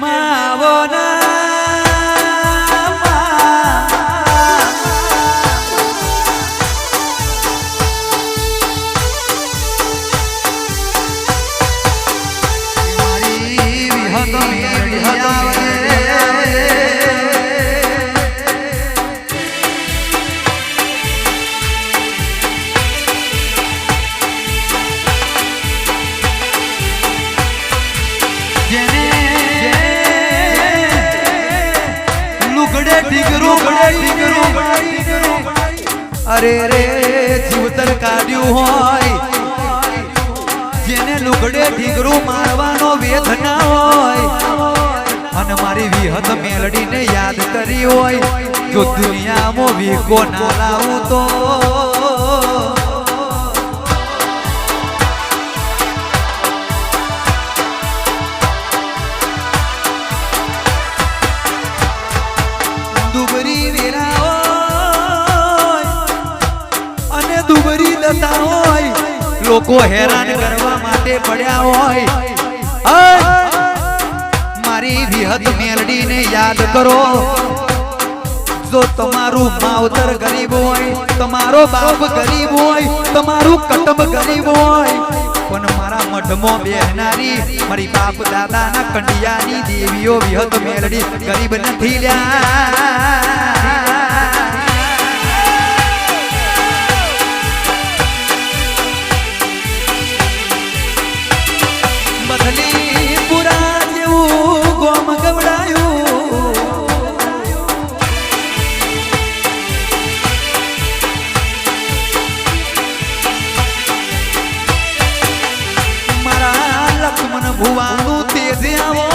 માવો મારી અરે રે જીવતર કાઢ્યું હોય. જેને લુગડે ઢીગરું મારવાનો વેધ ના હોય. અને મારી વિહત મેલડીને યાદ કરી હોય. જો દુનિયામાં વીકો ના લાવું તો. દુબરી વેરા લોકો હેરાન કરવા માટે પડ્યા હોય. મારી વિહત મેલડીને યાદ કરો. જો તમારું માવતર ગરીબ હોય, તમારો બાપ ગરીબ હોય, તમારું કટબ ગરીબ હોય, પણ મારા મઢમાં બેહનારી, મારી બાપ દાદાના કંડિયાની દેવીઓ વિહત મેલડી ગરીબ નથી લ્યા. ભુવાનું તેજે આવો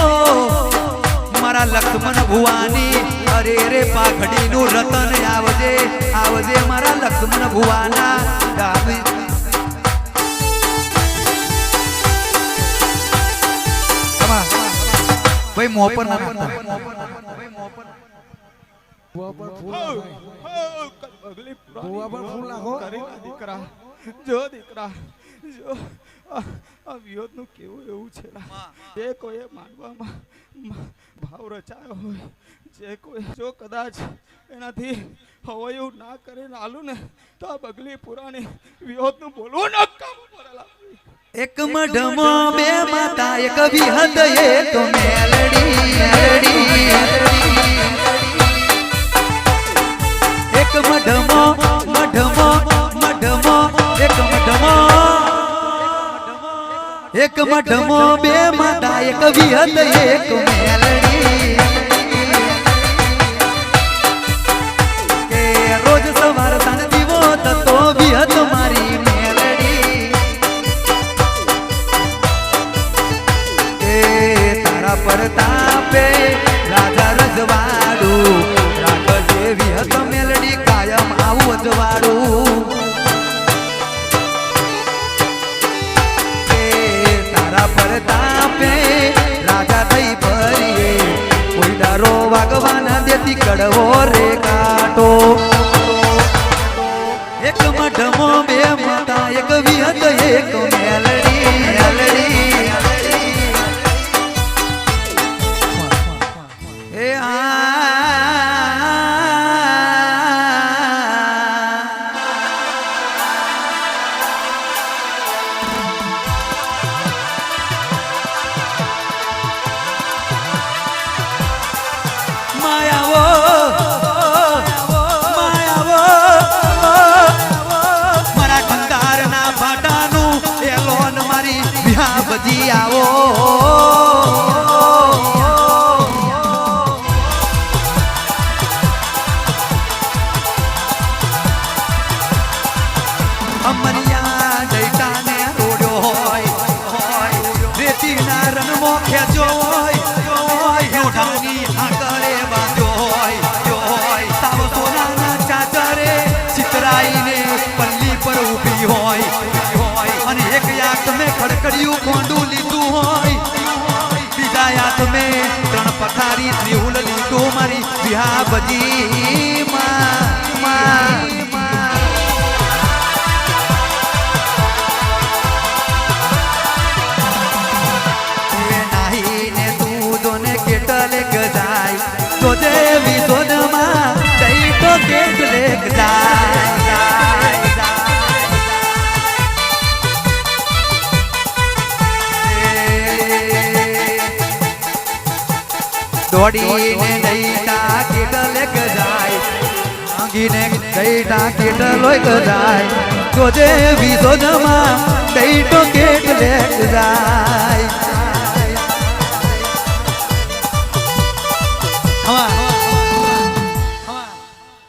મારા લક્ષ્મણ ભુવાની અરે રે પાઘડીનું રતન આવજે આવજે મારા લક્ષ્મણ ભુવાના ડાબી ભાઈ મોં પર ના નાખતા. ભૂવા પર ફૂલ ભૂવા પર ફૂલ નાખો. દીકરા જો દીકરા જો આ વિયોદનું કેવું એવું છે જે કોઈએ માનવામાં ભાવ રચાયો હોય જે કોઈ જો કદાચ એનાથી હવાયું ના કરીને આલું ને તો આ બગલી પુરાણી વિયોદનું બોલવું નકામું પડેલા એક મઢમો બે માતા એક વિહત એક મેલડી એક મઢમો મઢમો મઢમો એક મઢમો, બે માતા એક વિહત, એક મેલડી. કે રોજ સવાર તન દીવો તતો વિહત મારી મેલડી. કે તારા પરતાપે રાજા રજવાડું. રાખજે વિહત મેલડી કાયમ આવું અજવાડું એ કડવો રે કાટો. એક મઢમો બે માતા એક વિહત એક મેલડી મેલડી. એ આ ફડકડિયું કોંડું લીધું હોય. બીજા યાદ મેં ત્રણ પથારી ત્રિહુલ લીધું મારી વિહા બધી માં તો દેવી તો દોડીને દઈતા કેટલેક જાય માંગીને દઈતા કેટલોક જાય જોજે વિધોનમાં દઈતો